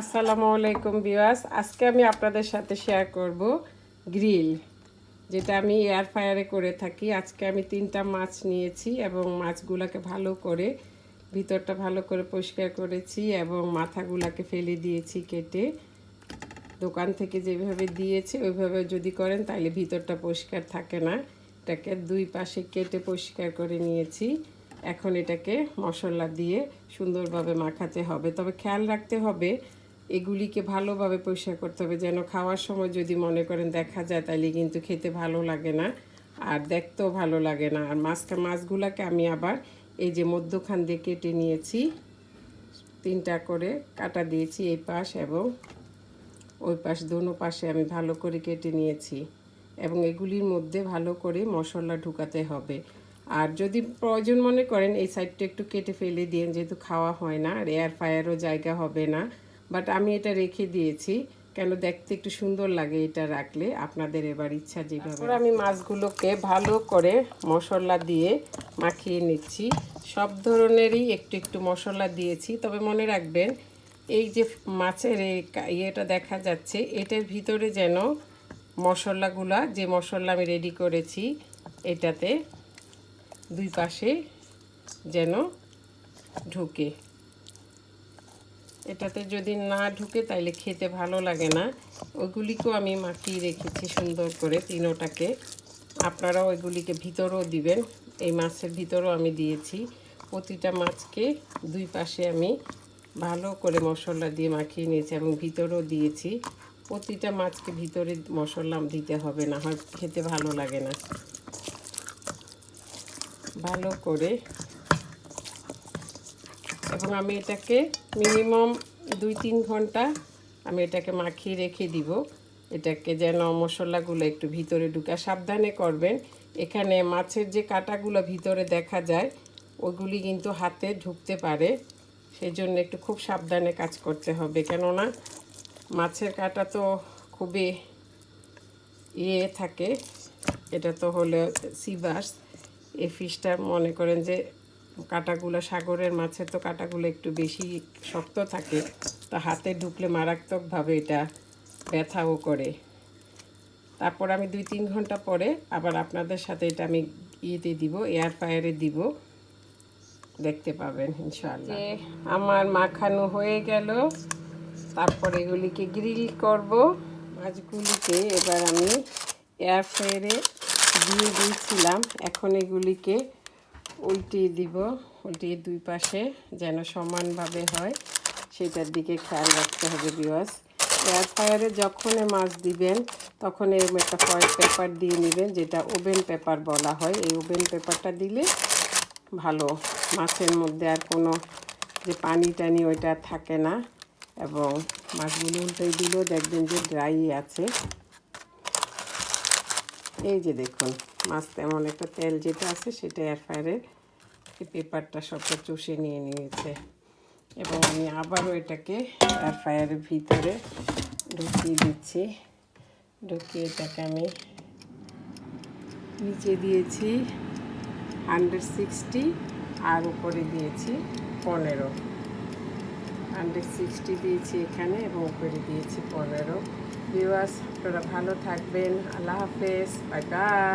আসসালামু আলাইকুম বিওয়াস আজকে আমি আপনাদের সাথে শেয়ার করব গ্রিল যেটা আমি এয়ার ফায়ারে করে থাকি। আজকে আমি তিনটা মাছ নিয়েছি এবং মাছগুলোকে ভালো করে, ভিতরটা ভালো করে পরিষ্কার করেছি এবং মাথাগুলোকে ফেলে দিয়েছি কেটে। দোকান থেকে যেভাবে দিয়েছে, ওইভাবে যদি করেন তাহলে ভিতরটা পরিষ্কার থাকে না। এটাকে দুই পাশে কেটে পরিষ্কার করে নিয়েছি। এখন এটাকে মশলা দিয়ে সুন্দরভাবে মাখাতে হবে। তবে খেয়াল রাখতে হবে এগুলিকে ভালোভাবে পরিষ্কার করতে হবে। যেন খাওয়ার সময় যদি মনে করেন দেখা যায় তাহলে কিন্তু খেতে ভালো লাগে না আর দেখতেও ভালো লাগে না। আর মাছটা, মাছগুলোকে আমি আবার এই যে মধ্যখান দিয়ে কেটে নিয়েছি, তিনটা করে কাটা দিয়েছি এই পাশ এবং ওই পাশ, দোনো পাশে আমি ভালো করে কেটে নিয়েছি এবং এগুলির মধ্যে ভালো করে মশলা ঢুকাতে হবে। আর যদি প্রয়োজন মনে করেন, এই সাইডটা একটু কেটে ফেলে দিন যেহেতু খাওয়া হয় না আর এয়ার ফায়ারও জায়গা হবে না। বাট আমি এটা রেখে দিয়েছি। কেন দেখতে একটু সুন্দর লাগে এটা রাখলে। আপনাদের এবার ইচ্ছা যেভাবে আমি মাছগুলোকে ভালো করে মশলা দিয়ে মাখিয়ে নিচ্ছি। সব ধরনেরই একটু একটু মশলা দিয়েছি। তবে মনে রাখবেন এই যে মাছের ইয়েটা দেখা যাচ্ছে এটার ভিতরে যেন মশলাগুলা যে মশলা আমি রেডি করেছি এটাতে দুই পাশে যেন ঢুকে। এটাতে যদি না ঢুকে তাইলে খেতে ভালো লাগে না। ওইগুলিকেও আমি মাখিয়ে রেখেছি সুন্দর করে তিনোটাকে আপনারাও ওইগুলিকে ভিতরও দিবেন। এই মাছের ভিতরেও আমি দিয়েছি। প্রতিটা মাছকে দুই পাশে আমি ভালো করে মশলা দিয়ে মাখিয়ে নিয়েছি এবং ভিতরেও দিয়েছি। প্রতিটা মাছকে ভিতরে মশলা দিতে হবে, না হয় খেতে ভালো লাগে না। ভালো করে এবং আমি এটাকে মিনিমাম দুই তিন ঘণ্টা আমি এটাকে মাখিয়ে রেখে দিব। এটাকে যেন মশলাগুলো একটু ভিতরে ঢুকা, সাবধানে করবেন। এখানে মাছের যে কাঁটাগুলো ভিতরে দেখা যায়, ওগুলি কিন্তু হাতে ঢুকতে পারে। সেই জন্য একটু খুব সাবধানে কাজ করতে হবে। কেননা মাছের কাঁটা তো খুবই ইয়ে থাকে। এটা তো হলো সিবাস। এই ফিশটা মনে করেন যে কাঁটাগুলো সাগরের মাছের তো কাঁটাগুলো একটু বেশি শক্ত থাকে তা হাতে ঢুকলে মারাত্মকভাবে এটা ব্যথাও করে। তারপর আমি দুই তিন ঘণ্টা পরে আবার আপনাদের সাথে এটা আমি ইয়েতে দিব এয়ার ফায়ারে দিব। দেখতে পাবেন ইনশাআল্লাহ। আমার মাখানো হয়ে গেল তারপর এগুলিকে গ্রিল করব। মাছগুলিকে এবার আমি এয়ার ফ্রায়ারে দিয়ে দিয়েছিলাম এখন এগুলিকে উল্টিয়ে দিব, উল্টিয়ে দুই পাশে যেন সমানভাবে হয়। সেটার দিকে খেয়াল রাখতে হবে বিওয়াস এয়ার ফায়ারে যখন মাছ দিবেন, তখন এরকম একটা ফয়েল পেপার দিয়ে নেবেন, যেটা ওভেন পেপার বলা হয়। এই ওভেন পেপারটা দিলে ভালো। মাছের মধ্যে আর কোনো যে পানি টানি ওইটা থাকে না। এবং মাছগুলো উল্টে দিলেও দেখবেন যে ড্রাই আছে। এই যে দেখুন। মাছ তেমন একটা তেল যেটা আছে সেটা এয়ার ফায়ারে এই পেপারটা সবটা চষে নিয়ে নিয়েছে। এবং আমি আবারও এটাকে এয়ার ফায়ারের ভিতরে ঢুকিয়ে দিচ্ছি। ঢুকিয়ে এটাকে আমি নিচে দিয়েছি হান্ড্রেড সিক্সটি আর উপরে দিয়েছি পনেরো। হান্ড্রেড সিক্সটি দিয়েছি এখানে এবং উপরে দিয়েছি পনেরো। ভিউয়ার্স আপনারা ভালো থাকবেন। আল্লাহ হাফেজ। Bye bye